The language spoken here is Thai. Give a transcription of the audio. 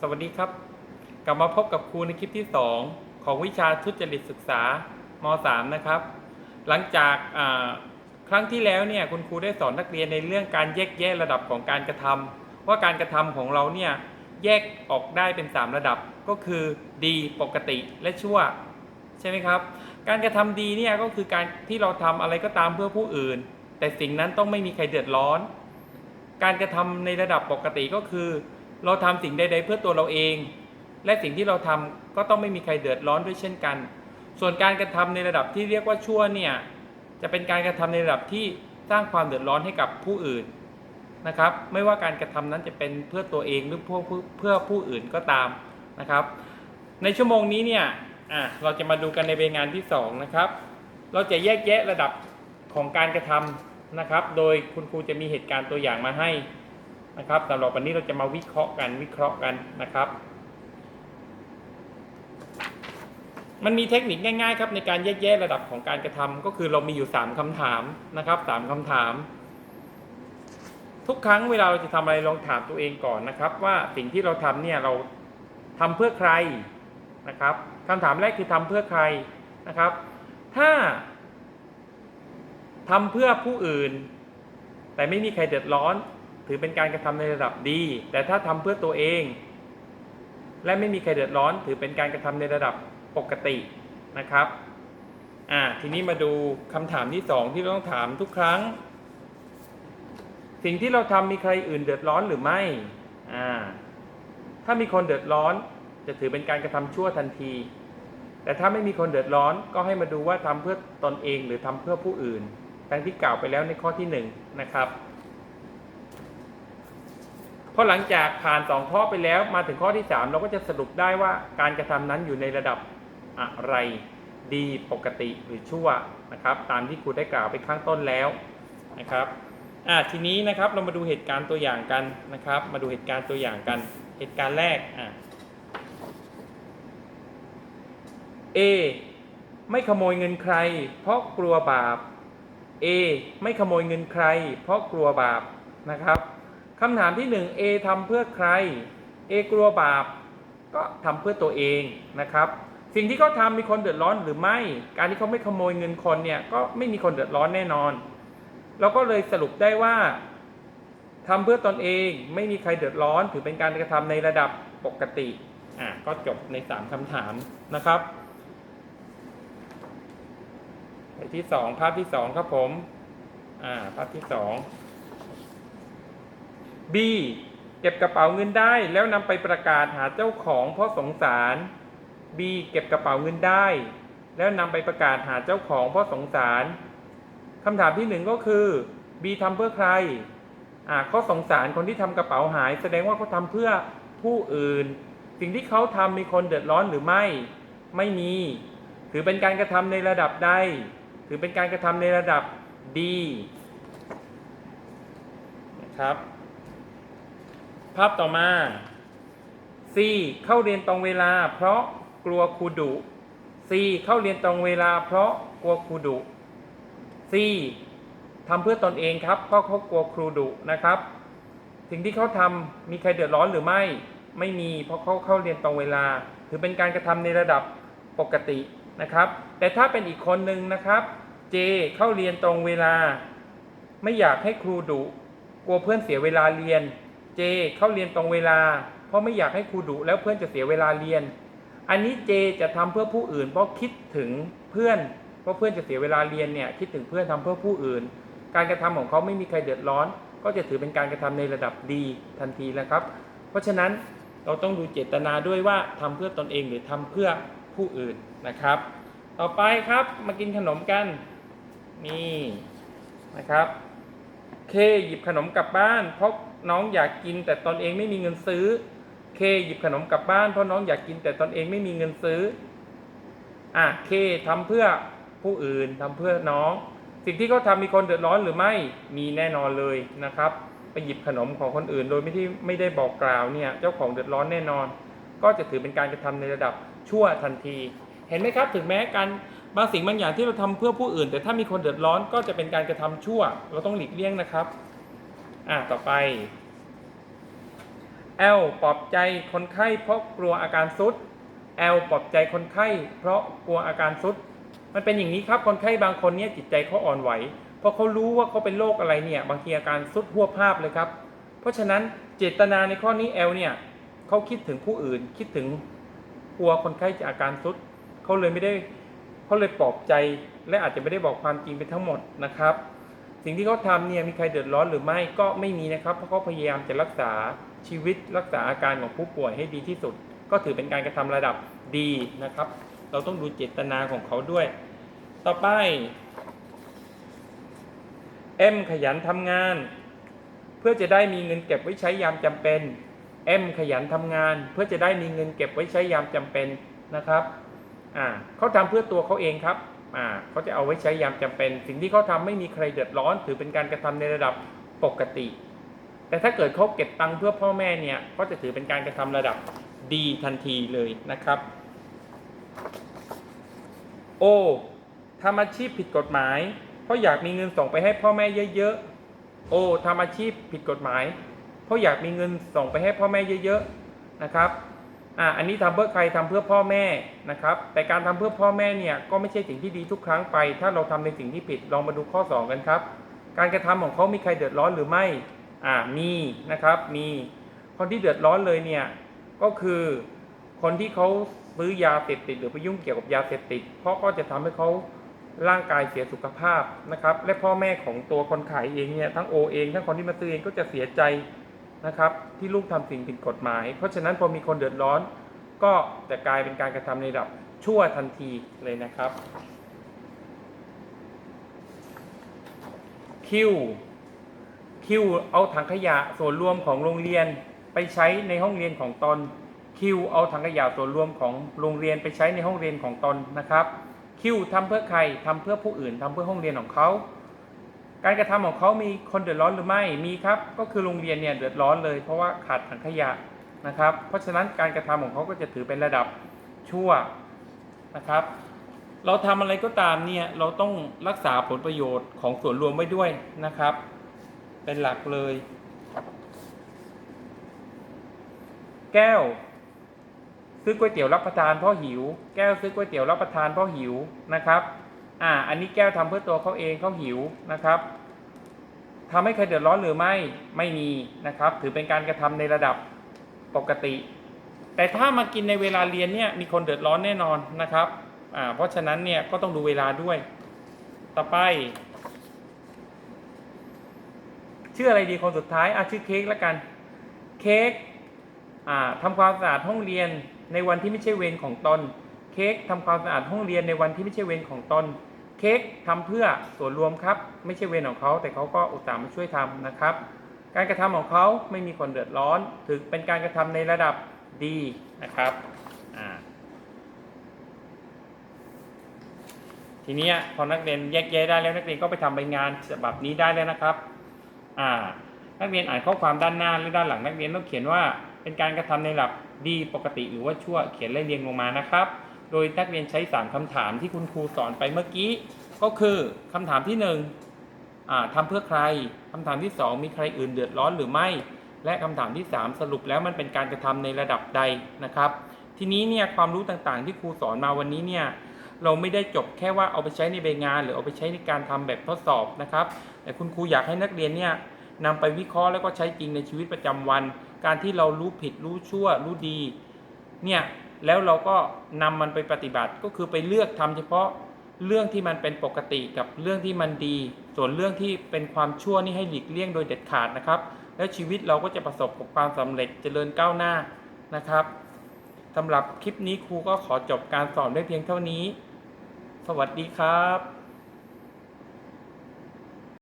สวัสดีครับ กลับมาพบกับครูในคลิปที่ 2 ของวิชาทุจริตศึกษาม3นะครับ หลังจากครั้งที่แล้วเนี่ยคุณครูได้สอนนักเรียนในเรื่องการแยกแยะระดับของการกระทำว่าการกระทำของเราเนี่ยแยกออกได้เป็น 3 ระดับก็คือดีปกติและชั่ว ใช่ไหมครับ การกระทำดีเนี่ยก็คือการที่เราทำอะไรก็ตามเพื่อผู้อื่น แต่สิ่งนั้นต้องไม่มีใครเดือดร้อน การกระทำในระดับปกติก็คือ เราทำสิ่งใด ๆ เพื่อตัวเราเอง และสิ่งที่เราทำก็ต้องไม่มีใครเดือดร้อนด้วยเช่นกัน ส่วนการกระทำในระดับที่เรียกว่าชั่วเนี่ยจะเป็นการกระทำในระดับที่สร้างความเดือดร้อนให้กับผู้อื่นนะครับ ไม่ว่าการกระทำนั้นจะเป็นเพื่อตัวเองหรือเพื่อเพื่อผู้อื่นก็ตามนะครับ ในชั่วโมงนี้เนี่ยเราจะมาดูกันในเวงานที่สองนะครับ เราจะแยกแยะระดับของการกระทำนะครับ โดยคุณครูจะมีเหตุการณ์ตัวอย่างมาให้ นะครับสำหรับวันนี้เราจะมาวิเคราะห์กันวิเคราะห์กันนะครับ มันมีเทคนิคง่ายๆครับในการแยกแยะระดับของการกระทำก็คือเรามีอยู่ 3คำถามนะครับสามคำถาม ทุกครั้งเวลาเราจะทำอะไรลองถามตัวเองก่อนนะครับ ว่าสิ่งที่เราทำเนี่ยเราทำเพื่อใครนะครับคำถามแรกคือทำเพื่อใครนะครับ ถ้าทำเพื่อผู้อื่น แต่ไม่มีใครเดือดร้อน ถือเป็นการกระทำในระดับดี แต่ถ้าทำเพื่อตัวเอง และไม่มีใครเดือดร้อน ถือเป็นการกระทำในระดับปกตินะครับอ่าทีนี้มาดูคำถามที่สองที่เราต้องถามทุกครั้ง สิ่งที่เราทำมีใครอื่นเดือดร้อนหรือไม่อ่าถ้ามีคนเดือดร้อน จะถือเป็นการกระทำชั่วทันที แต่ถ้าไม่มีคนเดือดร้อนก็ให้มาดูว่าทำเพื่อตนเองหรือทำเพื่อผู้อื่นดังที่กล่าวไปแล้วในข้อที่หนึ่งนะครับ พอหลังจากผ่านสองข้อไปแล้วมาถึงข้อที่สามเราก็จะสรุปได้ว่าการกระทำนั้นอยู่ในระดับอะไรดีปกติหรือชั่วนะครับ ตามที่ครูได้กล่าวไปข้างต้นแล้วนะครับอ่าทีนี้นะครับเรามาดูเหตุการณ์ตัวอย่างกันนะครับ มาดูเหตุการณ์ตัวอย่างกัน เหตุการณ์แรกอ่า A ไม่ขโมยเงินใคร เพราะกลัวบาป A ไม่ขโมยเงินใคร เพราะกลัวบาปนะครับ คำถามที่1 A ทำเพื่อใคร A กลัวบาป ก็ทำเพื่อตัวเองนะครับ สิ่งที่เขาทำมีคนเดือดร้อนหรือไม่ การที่เขาไม่ขโมยเงินคนเนี่ยก็ไม่มีคนเดือดร้อนแน่นอน เราก็เลยสรุปได้ว่าทำเพื่อตนเองไม่มีใครเดือดร้อน ถือเป็นการกระทำในระดับปกติอะก็จบใน 3คำถามนะครับไปที่สองภาพที่สองครับผมอ่าภาพที่สอง B เก็บกระเป๋าเงินได้แล้วนำไปประกาศหาเจ้าของเพราะสงสาร B เก็บกระเป๋าเงินได้ แล้วนำไปประกาศหาเจ้าของเพราะสงสารคำถามที่หนึ่งก็คือ B ทำเพื่อใครอ่าเขาสงสารคนที่ทำกระเป๋าหาย แสดงว่าเขาทำเพื่อผู้อื่น สิ่งที่เขาทำมีคนเดือดร้อนหรือไม่ ไม่มี ถือเป็นการกระทำในระดับใดถือเป็นการกระทำในระดับดีนะครับ ภาพต่อมา C เข้าเรียนตรงเวลา เพราะกลัวครูดุ C เข้าเรียนตรงเวลา เพราะกลัวครูดุ C ทำเพื่อตนเองครับเพราะเขากลัวครูดุนะครับสิ่งที่เขาทำมีใครเดือดร้อนหรือไม่ ไม่มีเพราะเขาเข้าเรียนตรงเวลา ถือเป็นการกระทำในระดับปกตินะครับ แต่ถ้าเป็นอีกคนหนึ่งนะครับ J เข้าเรียนตรงเวลา ไม่อยากให้ครูดุกลัวเพื่อนเสียเวลาเรียน J เข้าเรียนตรงเวลา เพราะไม่อยากให้ครูดุแล้วเพื่อนจะเสียเวลาเรียน อันนี้ J จจะทำเพื่อผู้อื่น เพราะคิดถึงเพื่อน เพราะเพื่อนจะเสียเวลาเรียนเนี่ยคิดถึงเพื่อนทำเพื่อผู้อื่น การกระทำของเขาไม่มีใครเดือดร้อน ก็จะถือเป็นการกระทำในระดับดีทันทีแล้วครับ เพราะฉะนั้นเราต้องดูเจตนาด้วยว่าทำเพื่อตนเองหรือทำเพื่อผู้อื่นนะครับ ต่อไปครับมากินขนมกันนี่นะครับ เคหยิบขนมกลับบ้านเพราะ น้องอยากกินแต่ตนเองไม่มีเงินซื้อ เคหยิบขนมกลับบ้านเพราะน้องอยากกินแต่ตนเองไม่มีเงินซื้ออะเคทำเพื่อผู้อื่นทำเพื่อน้อง สิ่งที่เขาทำมีคนเดือดร้อนหรือไม่มีแน่นอนเลยนะครับ ไปหยิบขนมของคนอื่น โดยไม่ที่ไม่ได้บอกกล่าวเนี่ยเจ้าของเดือดร้อนแน่นอน ก็จะถือเป็นการกระทำในระดับชั่วทันที เห็นไหมครับ ถึงแม้การบางสิ่งบางอย่างที่เราทำเพื่อผู้อื่น แต่ถ้ามีคนเดือดร้อนก็จะเป็นการกระทำชั่ว เราต้องหลีกเลี่ยงนะครับ อะต่อไป L ปลอบใจคนไข้เพราะกลัวอาการซุด L ปลอบใจคนไข้เพราะกลัวอาการซุดมันเป็นอย่างนี้ครับคนไข้บางคนเนี่ยจิตใจเขาอ่อนไหวเพราะเขารู้ว่าเขาเป็นโรคอะไรเนี่ยบางทีอาการซุดหัวภาพเลยครับ เพราะฉะนั้นเจตนาในข้อนี้ L เนี่ยเขาคิดถึงผู้อื่นคิดถึงกลัวคนไข้จะอาการซุดเขาเลยไม่ได้เขาเลยปลอบใจ และอาจจะไม่ได้บอกความจริงไปทั้งหมดนะครับ สิ่งที่เขาทำเนี่ยมีใครเดือดร้อนหรือไม่ก็ไม่มีนะครับ เพราะเขาพยายามจะรักษาชีวิตรักษาอาการของผู้ป่วยให้ดีที่สุด ก็ถือเป็นการกระทำระดับดีนะครับ เราต้องดูเจตนาของเขาด้วย ต่อไปเอ็มขยันทำงาน เพื่อจะได้มีเงินเก็บไว้ใช้ยามจำเป็นเอ็มขยันทำงาน เพื่อจะได้มีเงินเก็บไว้ใช้ยามจำเป็นนะครับอ่าเขาทำเพื่อตัวเขาเองครับ อ่าเขาจะเอาไว้ใช้ยามจำเป็น สิ่งที่เขาทำไม่มีใครเดือดร้อน ถือเป็นการกระทำในระดับปกติ แต่ถ้าเกิดเขาเก็บตังค์เพื่อพ่อแม่เนี่ยก็จะถือเป็นการกระทำระดับดีทันทีเลยนะครับโอทำอาชีพผิดกฎหมาย เพราะอยากมีเงินส่งไปให้พ่อแม่เยอะๆโอทำอาชีพผิดกฎหมาย เพราะอยากมีเงินส่งไปให้พ่อแม่เยอะๆนะครับ อ่าอันนี้ทำเพื่อใครทำเพื่อพ่อแม่นะครับ แต่การทำเพื่อพ่อแม่เนี่ยก็ไม่ใช่สิ่งที่ดีทุกครั้งไป ถ้าเราทำในสิ่งที่ผิดลองมาดูข้อ 2 กันครับ การกระทำของเขามีใครเดือดร้อนหรือไม่อ่ามีนะครับมีคนที่เดือดร้อนเลยเนี่ยก็คือคนที่เขาซื้อยาเสพติดหรือไปยุ่งเกี่ยวกับยาเสพติดเพราะก็จะทำให้เขาร่างกายเสียสุขภาพนะครับ และพ่อแม่ของตัวคนขายเองเนี่ยทั้งโอเอง ทั้งคนที่มาซื้อเองก็จะเสียใจ นะครับที่ลูกทำสิ่งผิดกฎหมาย เพราะฉะนั้นพอมีคนเดือดร้อน ก็จะกลายเป็นการกระทำในระดับชั่วทันทีเลยนะครับ คิวคิวเอาถังขยะส่วนรวมของโรงเรียนไปใช้ในห้องเรียนของตนคิวเอาถังขยะส่วนรวมของโรงเรียนไปใช้ในห้องเรียนของตนนะครับคิวทำเพื่อใครทำเพื่อผู้อื่นทำเพื่อห้องเรียนของเขา การกระทำของเขามีคนเดือดร้อนหรือไม่มีครับ ก็คือโรงเรียนเนี่ยเดือดร้อนเลย เพราะว่าขาดถังขยะนะครับ เพราะฉะนั้นการกระทำของเขาก็จะถือเป็นระดับชั่วนะครับ เราทำอะไรก็ตามเนี่ยเราต้องรักษาผลประโยชน์ของส่วนรวมไว้ด้วยนะครับ เป็นหลักเลย แก้ว ซื้อก๋วยเตี๋ยวรับประทานเพราะหิว แก้วซื้อก๋วยเตี๋ยวรับประทานเพราะหิวนะครับ อ่า อันนี้แก้วทำเพื่อตัวเขาเองเขาหิวนะครับทำให้ใครเดือดร้อนหรือไม่ ไม่มีนะครับ ถือเป็นการกระทำในระดับปกติ แต่ถ้ามากินในเวลาเรียนเนี่ยมีคนเดือดร้อนแน่นอนนะครับ อ่า เพราะฉะนั้นเนี่ยก็ต้องดูเวลาด้วย ต่อไป ชื่ออะไรดีคนสุดท้ายอะชื่อเค้กแล้วกัน เค้ก อ่าทำความสะอาดห้องเรียนในวันที่ไม่ใช่เวรของตน เค้กทำความสะอาดห้องเรียนในวันที่ไม่ใช่เวรของตน เค้กทำเพื่อส่วนรวมครับ ไม่ใช่เวรของเขา แต่เขาก็อุตส่าห์มาช่วยทำนะครับ การกระทำของเขาไม่มีคนเดือดร้อน ถือเป็นการกระทำในระดับดีนะครับทีนี้พอนักเรียนแยกแยะได้แล้วนักเรียนก็ไปทำใบงานฉบับนี้ได้แล้วนะครับนักเรียนอ่านข้อความด้านหน้าหรือด้านหลังนักเรียนต้องเขียนว่าเป็นการกระทำในระดับดีปกติหรือว่าชั่วเขียนไล่เรียงลงมานะครับ โดยนักเรียนใช้ 3คำถามที่คุณครูสอนไปเมื่อกี้ ก็คือคำถามที่1อ่าทำเพื่อใครคำถามที่ 2 มีใครอื่นเดือดร้อนหรือไม่ และคำถามที่ 3 สรุปแล้วมันเป็นการกระทำในระดับใดนะครับ ทีนี้เนี่ยความรู้ต่างๆ ที่ครูสอนมาวันนี้เนี่ยเราไม่ได้จบแค่ว่าเอาไปใช้ในใบงาน หรือเอาไปใช้ในการทำแบบทดสอบนะครับ แต่คุณครูอยากให้นักเรียนเนี่ยนำไปวิเคราะห์แล้วก็ใช้จริงในชีวิตประจำวัน การที่เรารู้ผิดรู้ชั่วรู้ดีเนี่ย แล้วเราก็นำมันไปปฏิบัติก็คือไปเลือกทำเฉพาะเรื่องที่มันเป็นปกติกับเรื่องที่มันดี ส่วนเรื่องที่เป็นความชั่วนี่ให้หลีกเลี่ยงโดยเด็ดขาดนะครับ แล้วชีวิตเราก็จะประสบกับความสำเร็จเจริญก้าวหน้านะครับสำหรับคลิปนี้ครูก็ขอจบการสอนได้เพียงเท่านี้ สวัสดีครับ